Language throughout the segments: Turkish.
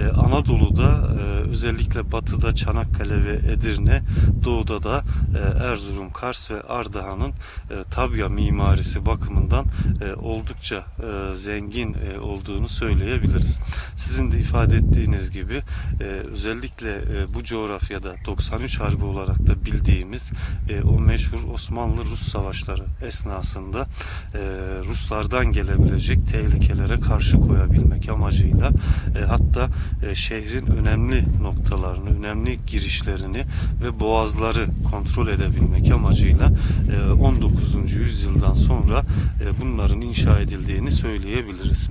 e, Anadolu'da e, özellikle batıda Çanakkale ve Edirne, doğuda da e, Erzurum, Kars ve Ardahan'ın e, tabya mimarisi bakımından e, oldukça e, zengin e, olduğunu söyleyebiliriz. Sizin de ifade ettiğiniz gibi e, özellikle e, bu coğrafyada 93 Harbi olarak da bildiğimiz e, o meşhur Osmanlı-Rus savaşları esnasında e, Ruslardan gelebilecek tehlikelere karşı koyabilmek amacıyla e, hatta e, şehrin önemli noktalarını, önemli girişlerini ve boğazları kontrol edebilmek amacıyla e, 19. yüzyıldan sonra e, bunların inşa edildiğini söyleyebiliriz.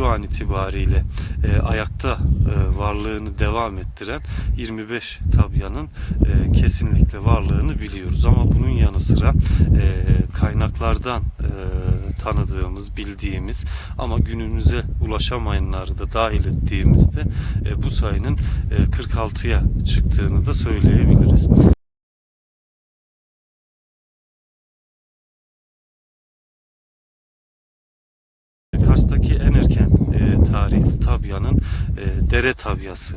Şu an itibariyle e, ayakta e, varlığını devam ettiren 25 tabyanın e, kesinlikle varlığını biliyoruz. Ama bunun yanı sıra e, kaynaklardan e, tanıdığımız, bildiğimiz ama günümüze ulaşamayanları da dahil ettiğimizde e, bu sayının e, 46'ya çıktığını da söyleyebiliriz. Kars'taki en erken e, tarihli tabyanın e, dere tabyası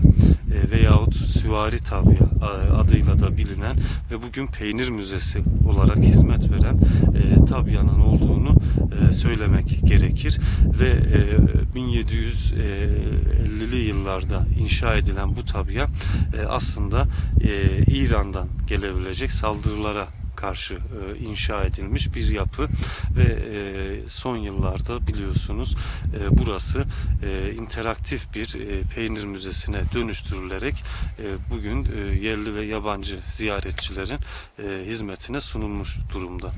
e, veyahut süvari tabya e, adıyla da bilinen ve bugün peynir müzesi olarak hizmet veren e, tabyanın olduğunu e, söylemek gerekir ve e, 1750'li yıllarda inşa edilen bu tabya e, aslında e, İran'dan gelebilecek saldırılara karşı e, inşa edilmiş bir yapı ve e, son yıllarda biliyorsunuz e, burası interaktif bir peynir müzesine dönüştürülerek bugün yerli ve yabancı ziyaretçilerin hizmetine sunulmuş durumda.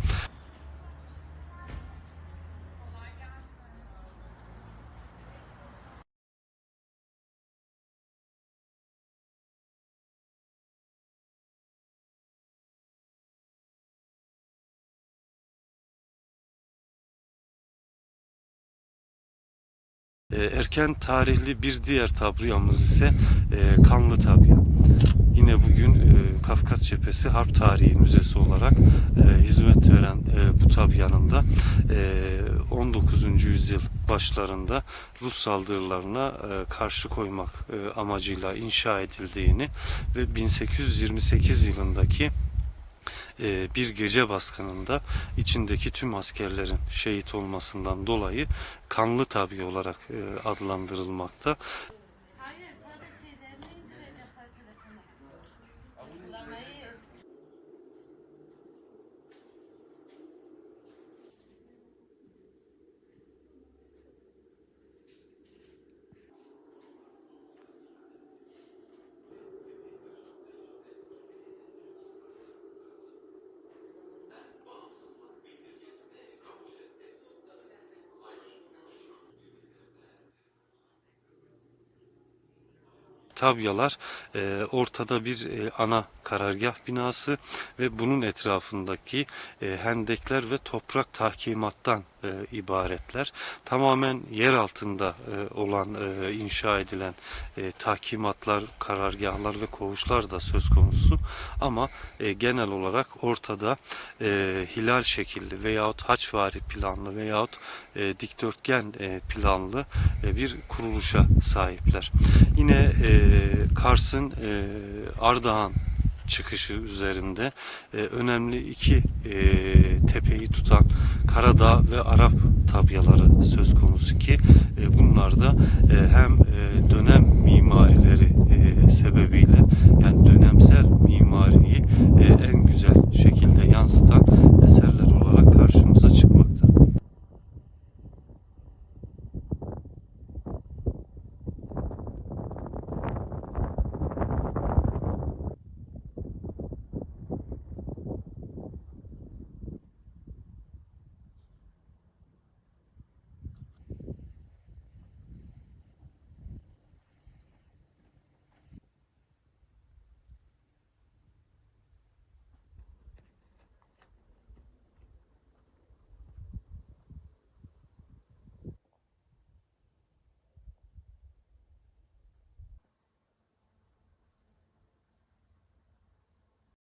Erken tarihli bir diğer tabyamız ise e, Kanlı Tabya. Yine bugün e, Kafkas Cephesi Harp Tarihi Müzesi olarak e, hizmet veren e, bu tabyanın da e, 19. yüzyıl başlarında Rus saldırılarına karşı koymak amacıyla inşa edildiğini ve 1828 yılındaki bir gece baskınında içindeki tüm askerlerin şehit olmasından dolayı kanlı tabi olarak e, adlandırılmakta. Tabyalar ortada bir ana karargah binası ve bunun etrafındaki e, hendekler ve toprak tahkimattan e, ibaretler. Tamamen yer altında e, olan e, inşa edilen e, tahkimatlar, karargahlar ve koğuşlar da söz konusu. Ama e, genel olarak ortada e, hilal şekilli veyahut haçvari planlı veyahut e, dikdörtgen e, planlı e, bir kuruluşa sahipler. Yine e, Kars'ın e, Ardahan çıkışı üzerinde e, önemli iki e, tepeyi tutan Karadağ ve Arap tabyaları söz konusu ki e, bunlar da e, hem e, dönem mimarileri e, sebebiyle yani dönemsel mimariyi e, en güzel şekilde yansıtan eserler olarak karşımıza çıkmakta.